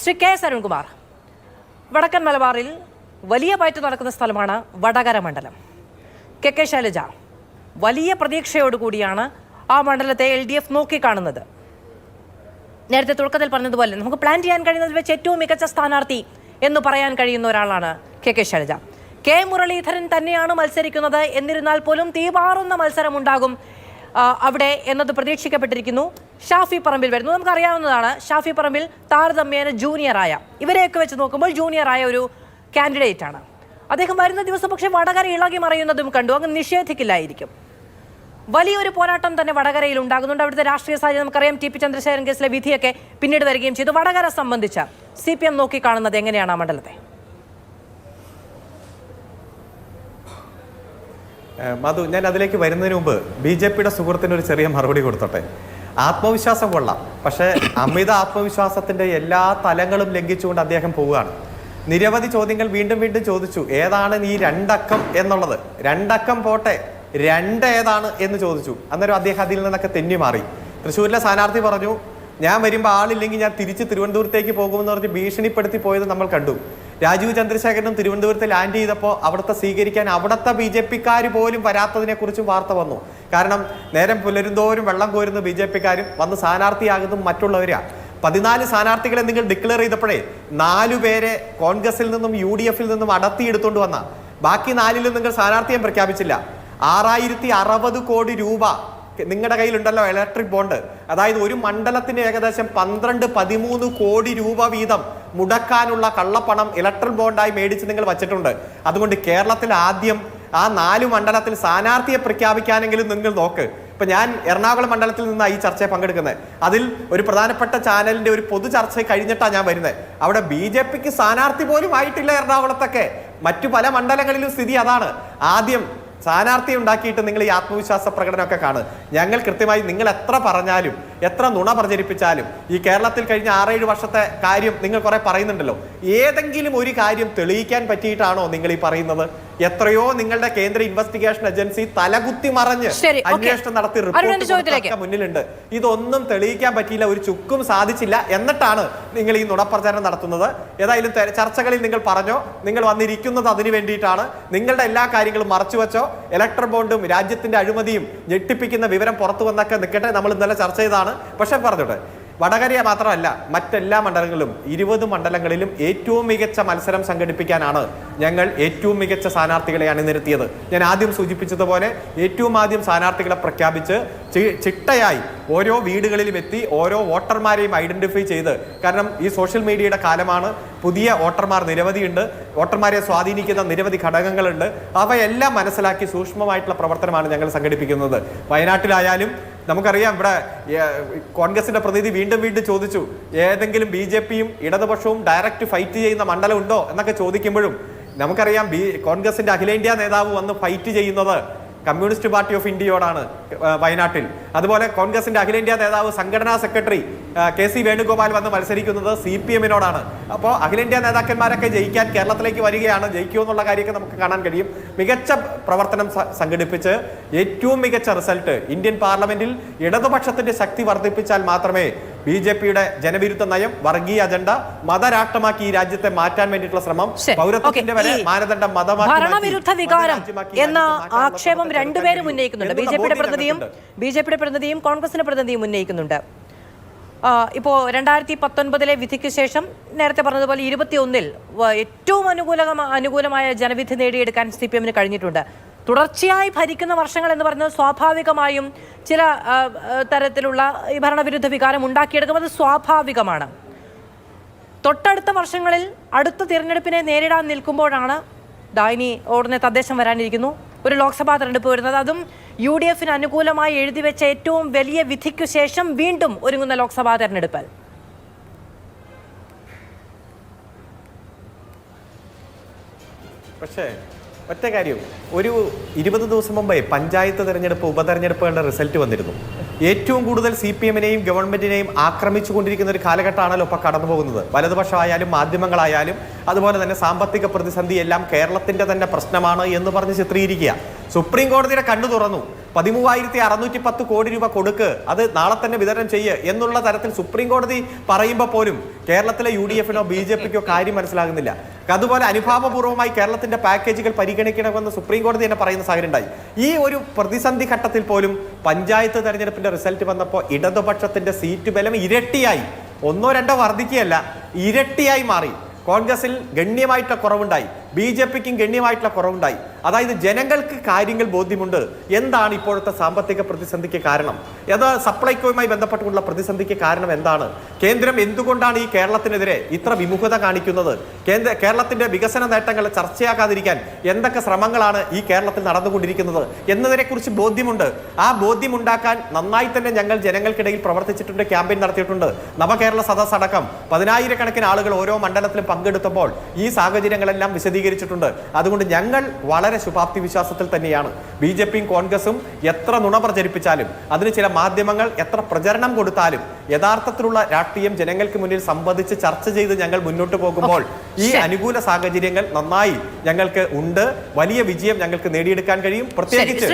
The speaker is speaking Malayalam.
ശ്രീ കെ എസ് അരുൺകുമാർ വടക്കൻ മലബാറിൽ വലിയ പയറ്റ് നടക്കുന്ന സ്ഥലമാണ് വടകര മണ്ഡലം. കെ കെ ശൈലജ വലിയ പ്രതീക്ഷയോടുകൂടിയാണ് ആ മണ്ഡലത്തെ എൽ ഡി എഫ് നോക്കിക്കാണുന്നത്. നേരത്തെ തുടക്കത്തിൽ പറഞ്ഞതുപോലെ നമുക്ക് പ്ലാൻ ചെയ്യാൻ കഴിയുന്നതിൽ വെച്ച് ഏറ്റവും മികച്ച സ്ഥാനാർത്ഥി എന്ന് പറയാൻ കഴിയുന്ന ഒരാളാണ് K K Shailaja. K Muraleedharan തന്നെയാണ് മത്സരിക്കുന്നത്. എന്നിരുന്നാൽ പോലും തീപാറുന്ന മത്സരമുണ്ടാകും അവിടെ എന്നത് പ്രതീക്ഷിക്കപ്പെട്ടിരിക്കുന്നു. ഷാഫി പറമ്പിൽ വരുന്നു. നമുക്ക് അറിയാവുന്നതാണ് ഷാഫി പറമ്പിൽ താരതമ്യേന ജൂനിയറായ. ഇവരെയൊക്കെ വെച്ച് നോക്കുമ്പോൾ ജൂനിയറായ ഒരു കാൻഡിഡേറ്റ് ആണ്. അദ്ദേഹം വരുന്ന ദിവസം പക്ഷേ വടകര ഇളകി മറയുന്നതും കണ്ടു. അങ്ങ് നിഷേധിക്കില്ലായിരിക്കും. വലിയൊരു പോരാട്ടം തന്നെ വടകരയിൽ ഉണ്ടാകുന്നുണ്ട്. അവിടുത്തെ രാഷ്ട്രീയ സാഹചര്യം നമുക്കറിയാം. ടി പി ചന്ദ്രശേഖരൻ കേസിലെ വിധിയൊക്കെ പിന്നീട് വരികയും ചെയ്തു. വടകര സംബന്ധിച്ച് സി പി എം നോക്കിക്കാണുന്നത് എങ്ങനെയാണ് ആ മണ്ഡലത്തെ? മധു ഞാൻ അതിലേക്ക് വരുന്നതിന് മുമ്പ് ബി ജെ പിയുടെ സുഹൃത്തിന് ഒരു ചെറിയ മറുപടി കൊടുത്തോട്ടെ? ആത്മവിശ്വാസം കൊള്ളാം. പക്ഷേ അമിത ആത്മവിശ്വാസത്തിന്റെ എല്ലാ തലങ്ങളും ലംഘിച്ചുകൊണ്ട് അദ്ദേഹം പോവുകയാണ്. നിരവധി ചോദ്യങ്ങൾ വീണ്ടും വീണ്ടും ചോദിച്ചു ഏതാണ് ഈ രണ്ടക്കം എന്നുള്ളത്? രണ്ടക്കം പോട്ടെ രണ്ട് ഏതാണ് എന്ന് ചോദിച്ചു. അന്നേരം അദ്ദേഹം അതിൽ നിന്നൊക്കെ തെന്നി മാറി. തൃശ്ശൂരിലെ സ്ഥാനാർത്ഥി പറഞ്ഞു ഞാൻ വരുമ്പോൾ ആളില്ലെങ്കിൽ ഞാൻ തിരിച്ച് തിരുവനന്തപുരത്തേക്ക് പോകുമെന്ന് പറഞ്ഞ് ഭീഷണിപ്പെടുത്തി പോയത് നമ്മൾ കണ്ടു. രാജീവ് ചന്ദ്രശേഖരനും തിരുവനന്തപുരത്ത് ലാൻഡ് ചെയ്തപ്പോൾ അവിടുത്തെ സ്വീകരിക്കാൻ അവിടുത്തെ ബി ജെ പിക്കാർ പോലും വരാത്തതിനെക്കുറിച്ചും വാർത്ത വന്നു. കാരണം നേരം പുലരുന്തോറും വെള്ളം കോരുന്ന ബി ജെ പിക്കാരും വന്ന് സ്ഥാനാർത്ഥിയാകുന്നതും മറ്റുള്ളവരാണ് പതിനാല് സ്ഥാനാർത്ഥികളെ നിങ്ങൾ ഡിക്ലെയർ ചെയ്തപ്പോഴേ നാലു പേരെ കോൺഗ്രസിൽ നിന്നും യു ഡി എഫിൽ നിന്നും അടർത്തിയെടുത്തുകൊണ്ട് വന്ന. ബാക്കി നാലിലും നിങ്ങൾ സ്ഥാനാർത്ഥിയെ പ്രഖ്യാപിച്ചില്ല. ആറായിരത്തി അറുപത് കോടി രൂപ നിങ്ങളുടെ കയ്യിലുണ്ടല്ലോ ഇലക്ട്രിക് ബോണ്ട് അതായത് ഒരു മണ്ഡലത്തിന് ഏകദേശം പന്ത്രണ്ട് പതിമൂന്ന് കോടി രൂപ വീതം മുടക്കാനുള്ള കള്ളപ്പണം ഇലക്ട്രിക് ബോണ്ടായി മേടിച്ച് നിങ്ങൾ വച്ചിട്ടുണ്ട്. അതുകൊണ്ട് കേരളത്തിൽ ആദ്യം ആ നാല് മണ്ഡലത്തിൽ സ്ഥാനാർത്ഥിയെ പ്രഖ്യാപിക്കാനെങ്കിലും നിങ്ങൾ നോക്ക്. ഇപ്പൊ ഞാൻ എറണാകുളം മണ്ഡലത്തിൽ നിന്നാണ് ഈ ചർച്ചയെ പങ്കെടുക്കുന്നത്. അതിൽ ഒരു പ്രധാനപ്പെട്ട ചാനലിന്റെ ഒരു പൊതു ചർച്ച കഴിഞ്ഞിട്ടാണ് ഞാൻ വരുന്നത്. അവിടെ ബി ജെ പിക്ക് സ്ഥാനാർത്ഥി പോലും ആയിട്ടില്ല എറണാകുളത്തൊക്കെ. മറ്റു പല മണ്ഡലങ്ങളിലും സ്ഥിതി അതാണ്. ആദ്യം സ്ഥാനാർത്ഥി ഉണ്ടാക്കിയിട്ട് നിങ്ങൾ ഈ ആത്മവിശ്വാസ പ്രകടനമൊക്കെ കാണുക. ഞങ്ങൾ കൃത്യമായി നിങ്ങൾ എത്ര പറഞ്ഞാലും എത്ര നുണ പ്രചരിപ്പിച്ചാലും ഈ കേരളത്തിൽ കഴിഞ്ഞ ആറേഴ് വർഷത്തെ കാര്യം നിങ്ങൾ കുറെ പറയുന്നുണ്ടല്ലോ. ഏതെങ്കിലും ഒരു കാര്യം തെളിയിക്കാൻ പറ്റിയിട്ടാണോ നിങ്ങൾ ഈ പറയുന്നത്? എത്രയോ നിങ്ങളുടെ കേന്ദ്ര ഇൻവെസ്റ്റിഗേഷൻ ഏജൻസി തലകുത്തി മറഞ്ഞ് അന്വേഷണം നടത്തി റിപ്പോർട്ട് മുന്നിലുണ്ട്. ഇതൊന്നും തെളിയിക്കാൻ പറ്റിയില്ല ഒരു ചുക്കും സാധിച്ചില്ല എന്നിട്ടാണ് നിങ്ങൾ ഈ നുണപ്രചാരണം നടത്തുന്നത്. ഏതായാലും ചർച്ചകളിൽ നിങ്ങൾ പറഞ്ഞോ നിങ്ങൾ വന്നിരിക്കുന്നത് അതിനു വേണ്ടിയിട്ടാണ്. നിങ്ങളുടെ എല്ലാ കാര്യങ്ങളും മറച്ചുവെച്ചോ. ഇലക്ട്രൽ ബോണ്ടും രാജ്യത്തിന്റെ അഴിമതിയും ഞെട്ടിപ്പിക്കുന്ന വിവരം പുറത്തു വന്നൊക്കെ നിൽക്കട്ടെ. നമ്മൾ ഇന്നലെ ചർച്ച ചെയ്താണ് പക്ഷെ പറഞ്ഞോട്ടെ വടകര മാത്രമല്ല മറ്റെല്ലാ മണ്ഡലങ്ങളിലും ഇരുപത് മണ്ഡലങ്ങളിലും ഏറ്റവും മികച്ച മത്സരം സംഘടിപ്പിക്കാനാണ് ഞങ്ങൾ ഏറ്റവും മികച്ച സ്ഥാനാർത്ഥികളെ അണിനിരത്തിയത്. ഞാൻ ആദ്യം സൂചിപ്പിച്ചതുപോലെ ഏറ്റവും ആദ്യം സ്ഥാനാർത്ഥികളെ പ്രഖ്യാപിച്ച് ചിട്ടയായി ഓരോ വീടുകളിലും എത്തി ഓരോ വോട്ടർമാരെയും ഐഡന്റിഫൈ ചെയ്ത് കാരണം ഈ സോഷ്യൽ മീഡിയയുടെ കാലമാണ് പുതിയ വോട്ടർമാർ നിരവധിയുണ്ട് വോട്ടർമാരെ സ്വാധീനിക്കുന്ന നിരവധി ഘടകങ്ങളുണ്ട് അവയെല്ലാം മനസ്സിലാക്കി സൂക്ഷ്മമായിട്ടുള്ള പ്രവർത്തനമാണ് ഞങ്ങൾ സംഘടിപ്പിക്കുന്നത്. വയനാട്ടിലായാലും നമുക്കറിയാം ഇവിടെ കോൺഗ്രസിന്റെ പ്രതിനിധി വീണ്ടും വീണ്ടും ചോദിച്ചു ഏതെങ്കിലും ബി ജെ പിയും ഇടതുപക്ഷവും ഡയറക്റ്റ് ഫൈറ്റ് ചെയ്യുന്ന മണ്ഡലം ഉണ്ടോ എന്നൊക്കെ ചോദിക്കുമ്പോഴും നമുക്കറിയാം ബി കോൺഗ്രസിന്റെ അഖിലേന്ത്യാ നേതാവ് വന്ന് ഫൈറ്റ് ചെയ്യുന്നത് കമ്മ്യൂണിസ്റ്റ് പാർട്ടി ഓഫ് ഇന്ത്യയോടാണ് വയനാട്ടിൽ. അതുപോലെ കോൺഗ്രസിന്റെ അഖിലേന്ത്യാ നേതാവ് സംഘടനാ സെക്രട്ടറി കെ സി വേണുഗോപാൽ വന്ന് മത്സരിക്കുന്നത് സി പി എമ്മിനോടാണ്. അപ്പോൾ അഖിലേന്ത്യാ നേതാക്കന്മാരൊക്കെ ജയിക്കാൻ കേരളത്തിലേക്ക് വരികയാണ്. ജയിക്കുമോ എന്നുള്ള കാര്യമൊക്കെ നമുക്ക് കാണാൻ കഴിയും. മികച്ച പ്രവർത്തനം സംഘടിപ്പിച്ച് ഏറ്റവും മികച്ച റിസൾട്ട് ഇന്ത്യൻ പാർലമെന്റിൽ ഇടതുപക്ഷത്തിന്റെ ശക്തി വർദ്ധിപ്പിച്ചാൽ മാത്രമേ ബി ജെ പിയുടെ ജനവിരുദ്ധ നയം വർഗീയ അജണ്ട മതരാഷ്ട്രമാക്കി ഈ രാജ്യത്തെ മാറ്റാൻ വേണ്ടിയിട്ടുള്ള ശ്രമം പൗരത്വത്തിന്റെ വരെ മാനദണ്ഡം മതമാക്കി ഭരണവിരുദ്ധ വികാരം എന്ന ആക്ഷേപം രണ്ടുപേരും ഉന്നയിക്കുന്നുണ്ട്. ബി ജെ പിയുടെ പ്രതിനിധിയും ബി ജെ പിയുടെ പ്രതിനിധിയും കോൺഗ്രസിന്റെ പ്രതിനിധിയും ഉന്നയിക്കുന്നുണ്ട്. ഇപ്പോൾ ഇപ്പോ രണ്ടായിരത്തി പത്തൊൻപതിലെ വിധിക്ക് ശേഷം നേരത്തെ പറഞ്ഞതുപോലെ ഇരുപത്തിയൊന്നിൽ ഒന്നിൽ ഏറ്റവും അനുകൂല അനുകൂലമായ ജനവിധി നേടിയെടുക്കാൻ സി പി എമ്മിന് കഴിഞ്ഞിട്ടുണ്ട്. തുടർച്ചയായി ഭരിക്കുന്ന വർഷങ്ങൾ എന്ന് പറയുന്നത് സ്വാഭാവികമായും ചില തരത്തിലുള്ള ഈ ഭരണവിരുദ്ധ വികാരം ഉണ്ടാക്കിയെടുക്കും. അത് സ്വാഭാവികമാണ്. തൊട്ടടുത്ത വർഷങ്ങളിൽ അടുത്ത തിരഞ്ഞെടുപ്പിനെ നേരിടാൻ നിൽക്കുമ്പോഴാണ് ദാനി ഉടനെ തദ്ദേശം വരാനിരിക്കുന്നു. ഒരു ലോക്സഭാ തെരഞ്ഞെടുപ്പ് വരുന്നത്. അതും യു ഡി എഫിന് അനുകൂലമായി എഴുതി വെച്ച ഏറ്റവും വലിയ വിധിക്കു ശേഷം വീണ്ടും ഒരുങ്ങുന്ന ലോക്സഭാ തെരഞ്ഞെടുപ്പ്. പക്ഷേ ഒറ്റ കാര്യം ഒരു ഇരുപത് ദിവസം മുമ്പേ പഞ്ചായത്ത് തെരഞ്ഞെടുപ്പ് ഉപതെരഞ്ഞെടുപ്പുകളുടെ റിസൾട്ട് വന്നിരുന്നു. ഏറ്റവും കൂടുതൽ സി പി എമ്മിനെയും ഗവൺമെന്റിനെയും ആക്രമിച്ചു കൊണ്ടിരിക്കുന്ന ഒരു കാലഘട്ടമാണല്ലോ ഇപ്പോൾ കടന്നു പോകുന്നത്. വലതുപക്ഷമായാലും മാധ്യമങ്ങളായാലും അതുപോലെ തന്നെ സാമ്പത്തിക പ്രതിസന്ധി എല്ലാം കേരളത്തിന്റെ തന്നെ പ്രശ്നമാണ് എന്ന് പറഞ്ഞ് ചിത്രീകരിക്കുക. സുപ്രീം കോടതിയുടെ കണ്ണു തുറന്നു. പതിമൂവായിരത്തി അറുന്നൂറ്റി പത്ത് കോടി രൂപ കൊടുക്ക്. അത് നാളെ തന്നെ വിതരണം ചെയ്യുക എന്നുള്ള തരത്തിൽ സുപ്രീം കോടതി പറയുമ്പോൾ പോലും കേരളത്തിലെ യു ഡി എഫിനോ ബി ജെ പിക്കോ കാര്യം മനസ്സിലാകുന്നില്ല. അതുപോലെ അനുഭാവപൂർവമായി കേരളത്തിന്റെ പാക്കേജുകൾ പരിഗണിക്കണമെന്ന് സുപ്രീം കോടതി തന്നെ പറയുന്ന സാഹചര്യം ഉണ്ടായി. ഈ ഒരു പ്രതിസന്ധി ഘട്ടത്തിൽ പോലും പഞ്ചായത്ത് തെരഞ്ഞെടുപ്പിന്റെ റിസൾട്ട് വന്നപ്പോൾ ഇടതുപക്ഷത്തിന്റെ സീറ്റ് ബലം ഇരട്ടിയായി. ഒന്നോ രണ്ടോ വർദ്ധിക്കുകയല്ല ഇരട്ടിയായി മാറി. കോൺഗ്രസിൽ ഗണ്യമായിട്ട് കുറവുണ്ടായി. ബി ജെ പിക്കും ഗണ്യമായിട്ടുള്ള കുറവുണ്ടായി. അതായത് ജനങ്ങൾക്ക് കാര്യങ്ങൾ ബോധ്യമുണ്ട്. എന്താണ് ഇപ്പോഴത്തെ സാമ്പത്തിക പ്രതിസന്ധിക്ക് കാരണം? അത് സപ്ലൈകോയുമായി ബന്ധപ്പെട്ടുള്ള പ്രതിസന്ധിക്ക് കാരണം എന്താണ്? കേന്ദ്രം എന്തുകൊണ്ടാണ് ഈ കേരളത്തിനെതിരെ ഇത്ര വിമുഖത കാണിക്കുന്നത്? കേന്ദ്ര കേരളത്തിന്റെ വികസന നേട്ടങ്ങൾ ചർച്ചയാക്കാതിരിക്കാൻ എന്തൊക്കെ ശ്രമങ്ങളാണ് ഈ കേരളത്തിൽ നടന്നുകൊണ്ടിരിക്കുന്നത് എന്നതിനെക്കുറിച്ച് ബോധ്യമുണ്ട്. ആ ബോധ്യമുണ്ടാക്കാൻ നന്നായി തന്നെ ഞങ്ങൾ ജനങ്ങൾക്കിടയിൽ പ്രവർത്തിച്ചിട്ടുണ്ട് ക്യാമ്പയിൻ നടത്തിയിട്ടുണ്ട്. നവകേരള സദസ് അടക്കം പതിനായിരക്കണക്കിന് ആളുകൾ ഓരോ മണ്ഡലത്തിലും പങ്കെടുത്തപ്പോൾ ഈ സാഹചര്യങ്ങളെല്ലാം വിശദീകരിച്ചിട്ടുണ്ട് അതുകൊണ്ട് ഞങ്ങൾ വളരെ ശുഭാപ്തി വിശ്വാസത്തിൽ തന്നെയാണ്. ബി ജെ പിയും കോൺഗ്രസും എത്ര നുണ പ്രചരിപ്പിച്ചാലും അതിന് ചില മാധ്യമങ്ങൾ എത്ര പ്രചരണം കൊടുത്താലും യഥാർത്ഥത്തിലുള്ള രാഷ്ട്രീയം ജനങ്ങൾക്ക് മുന്നിൽ സംബന്ധിച്ച് ചർച്ച ചെയ്ത് ഞങ്ങൾ മുന്നോട്ട് പോകുമ്പോൾ ഈ അനുകൂല സാഹചര്യങ്ങൾ നന്നായി ഞങ്ങൾക്ക് ഉണ്ട്. വലിയ വിജയം ഞങ്ങൾക്ക് നേടിയെടുക്കാൻ കഴിയും. പ്രത്യേകിച്ച്